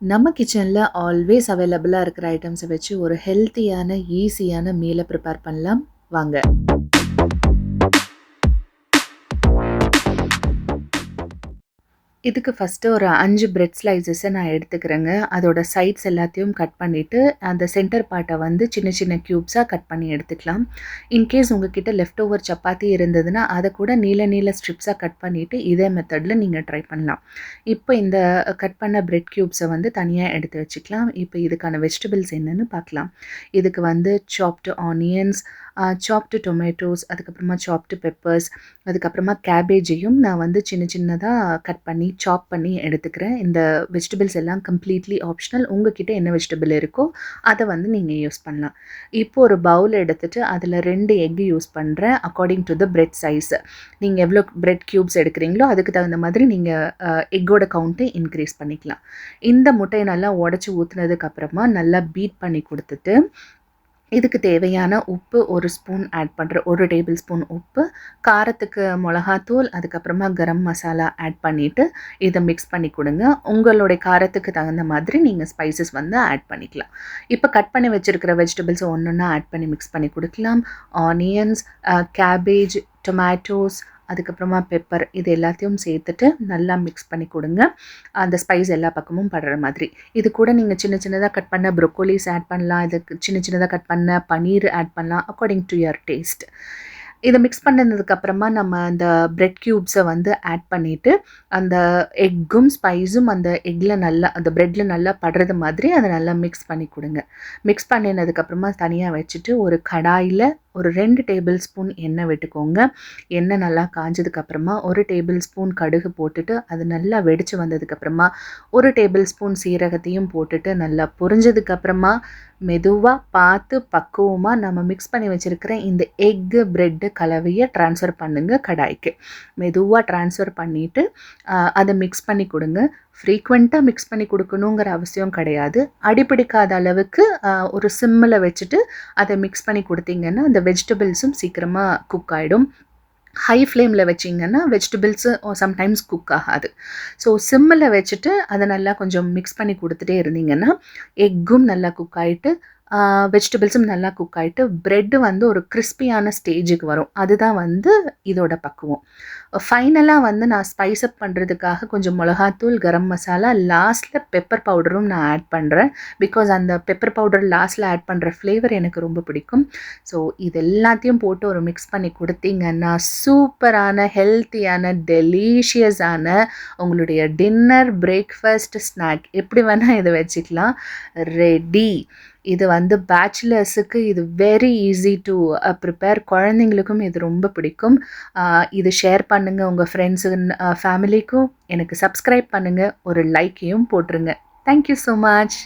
நம்ம கிச்சனில் ஆல்வேஸ் அவைலபிளாக இருக்கிற ஐட்டம்ஸை வச்சு ஒரு ஹெல்த்தியான ஈஸியான மீலை ப்ரிப்பேர் பண்ணலாம். வாங்க. இதுக்கு ஃபஸ்ட்டு ஒரு அஞ்சு பிரெட் ஸ்லைசஸை நான் எடுத்துக்கிறேங்க. அதோட சைட்ஸ் எல்லாத்தையும் கட் பண்ணிவிட்டு அந்த சென்டர் பார்ட்டை வந்து சின்ன சின்ன க்யூப்ஸாக கட் பண்ணி எடுத்துக்கலாம். இன்கேஸ் உங்ககிட்ட லெஃப்ட் ஓவர் சப்பாத்தி இருந்ததுன்னா அதை கூட நீல நீல ஸ்ட்ரிப்ஸாக கட் பண்ணிவிட்டு இதே மெத்தடில் நீங்கள் ட்ரை பண்ணலாம். இப்போ இந்த கட் பண்ண பிரெட் க்யூப்ஸை வந்து தனியாக எடுத்து வச்சுக்கலாம். இப்போ இதுக்கான வெஜிடபிள்ஸ் என்னென்னு பார்க்கலாம். இதுக்கு வந்து சாப்டு ஆனியன்ஸ் சாப்டு டொமேட்டோஸ் அதுக்கப்புறமா சாப்டு பெப்பர்ஸ் அதுக்கப்புறமா கேபேஜையும் நான் வந்து சின்ன சின்னதாக கட் பண்ணி சாப் பண்ணி எடுத்துக்கிறேன். இந்த வெஜிடபிள்ஸ் எல்லாம் கம்ப்ளீட்லி ஆப்ஷனல் உங்ககிட்ட என்ன வெஜிடபிள் இருக்கோ அதை வந்து நீங்கள் யூஸ் பண்ணலாம். இப்போ ஒரு பவுல் எடுத்துகிட்டு அதில் ரெண்டு எக் யூஸ் பண்ணுறேன் according to the bread size நீங்கள் எவ்வளோ பிரெட் க்யூப்ஸ் எடுக்கிறீங்களோ அதுக்கு தகுந்த மாதிரி நீங்கள் எக்கோட கவுண்ட்டை இன்க்ரீஸ் பண்ணிக்கலாம். இந்த முட்டையை நல்லா உடச்சி ஊற்றுனதுக்கப்புறமா நல்லா பீட் பண்ணி கொடுத்துட்டு இதுக்கு தேவையான உப்பு ஒரு ஸ்பூன் ஆட் பண்ணுற ஒரு டேபிள் ஸ்பூன் உப்பு காரத்துக்கு மிளகாத்தூள் அதுக்கப்புறமா கரம் மசாலா ஆட் பண்ணிவிட்டு இதை மிக்ஸ் பண்ணி கொடுங்க. உங்களுடைய காரத்துக்கு தகுந்த மாதிரி நீங்கள் ஸ்பைசஸ் வந்து ஆட் பண்ணிக்கலாம். இப்போ கட் பண்ணி வச்சுருக்கிற வெஜிடபிள்ஸ் ஒன்று ஒன்றா ஆட் பண்ணி மிக்ஸ் பண்ணி கொடுக்கலாம். ஆனியன்ஸ் கேபேஜ் டொமேட்டோஸ் அதுக்கப்புறமா பெப்பர் இது எல்லாத்தையும் சேர்த்துட்டு நல்லா மிக்ஸ் பண்ணி கொடுங்க. அந்த ஸ்பைஸ் எல்லா பக்கமும் படுற மாதிரி. இது கூட நீங்கள் சின்ன சின்னதாக கட் பண்ண ப்ரொக்கோலிஸ் ஆட் பண்ணலாம். இதுக்கு சின்ன சின்னதாக கட் பண்ண பன்னீர் ஆட் பண்ணலாம் அக்கார்டிங் டு யுவர் டேஸ்ட் இதை மிக்ஸ் பண்ணதுக்கப்புறமா நம்ம அந்த பிரெட் க்யூப்ஸை வந்து ஆட் பண்ணிவிட்டு அந்த எக்கும் ஸ்பைஸும் அந்த எக்கில் நல்லா அந்த ப்ரெட்டில் நல்லா படுறது மாதிரி அதை நல்லா மிக்ஸ் பண்ணி கொடுங்க. மிக்ஸ் பண்ணினதுக்கப்புறமா தனியாக வச்சுட்டு ஒரு கடாயில் ஒரு ரெண்டு டேபிள் ஸ்பூன் எண்ணெய் விட்டுக்கோங்க. எண்ணெய் நல்லா காஞ்சதுக்கப்புறமா ஒரு டேபிள் ஸ்பூன் கடுகு போட்டுட்டு அது நல்லா வெடித்து வந்ததுக்கப்புறமா ஒரு டேபிள் ஸ்பூன் சீரகத்தையும் போட்டுட்டு நல்லா பொரிஞ்சதுக்கப்புறமா மெதுவாக பார்த்து பக்குவமாக நம்ம மிக்ஸ் பண்ணி வச்சுருக்கிற இந்த எக்கு ப்ரெட்டு கலவையை ட்ரான்ஸ்ஃபர் பண்ணுங்கள் கடாய்க்கு. மெதுவாக ட்ரான்ஸ்ஃபர் பண்ணிவிட்டு அதை மிக்ஸ் பண்ணி கொடுங்க. ஃப்ரீக்வெண்ட்டாக மிக்ஸ் பண்ணி கொடுக்கணுங்கிற அவசியம் கிடையாது. அடிப்பிடிக்காத அளவுக்கு ஒரு சிம்மில் வச்சுட்டு அதை மிக்ஸ் பண்ணி கொடுத்தீங்கன்னா அந்த வெஜிடபிள்ஸும் சீக்கிரமாக குக் ஆகிடும் ஹை ஃப்ளேமில் வச்சிங்கன்னா வெஜிடபிள்ஸு சம்டைம்ஸ் குக் ஆகாது. ஸோ சிம்மில் வச்சுட்டு அதை நல்லா கொஞ்சம் மிக்ஸ் பண்ணி கொடுத்துட்டே இருந்தீங்கன்னா எக்கும் நல்லா குக் ஆகிட்டு வெஜிடபிள்ஸும் நல்லா குக் ஆகிட்டு ப்ரெட்டு வந்து ஒரு கிறிஸ்பியான ஸ்டேஜுக்கு வரும். அதுதான் வந்து இதோட பக்குவம். ஃபைனலாக வந்து நான் ஸ்பைஸ் அப் பண்ணுறதுக்காக கொஞ்சம் மிளகாத்தூள் கரம் மசாலா லாஸ்ட்டில் பெப்பர் பவுடரும் நான் ஆட் பண்ணுறேன் பிகாஸ் அந்த பெப்பர் பவுடர் லாஸ்ட்டில் ஆட் பண்ணுற ஃப்ளேவர் எனக்கு ரொம்ப பிடிக்கும். ஸோ இது எல்லாத்தையும் போட்டு ஒரு மிக்ஸ் பண்ணி கொடுத்தீங்கன்னா சூப்பரான ஹெல்த்தியான டெலீஷியஸான உங்களுடைய டின்னர் பிரேக்ஃபாஸ்ட் ஸ்நாக் எப்படி வேணால் இதை வச்சுக்கலாம். ரெடி இது வந்து பேச்சுலர்ஸுக்கு இது வெரி ஈஸி டு ப்ரிப்பேர் குழந்தைங்களுக்கும் இது ரொம்ப பிடிக்கும். இது ஷேர் பண்ணுங்கள் உங்கள் ஃப்ரெண்ட்ஸு ஃபேமிலிக்கும் எனக்கு சப்ஸ்கிரைப் பண்ணுங்கள் ஒரு லைக்கையும் போட்டுருங்க. Thank you so much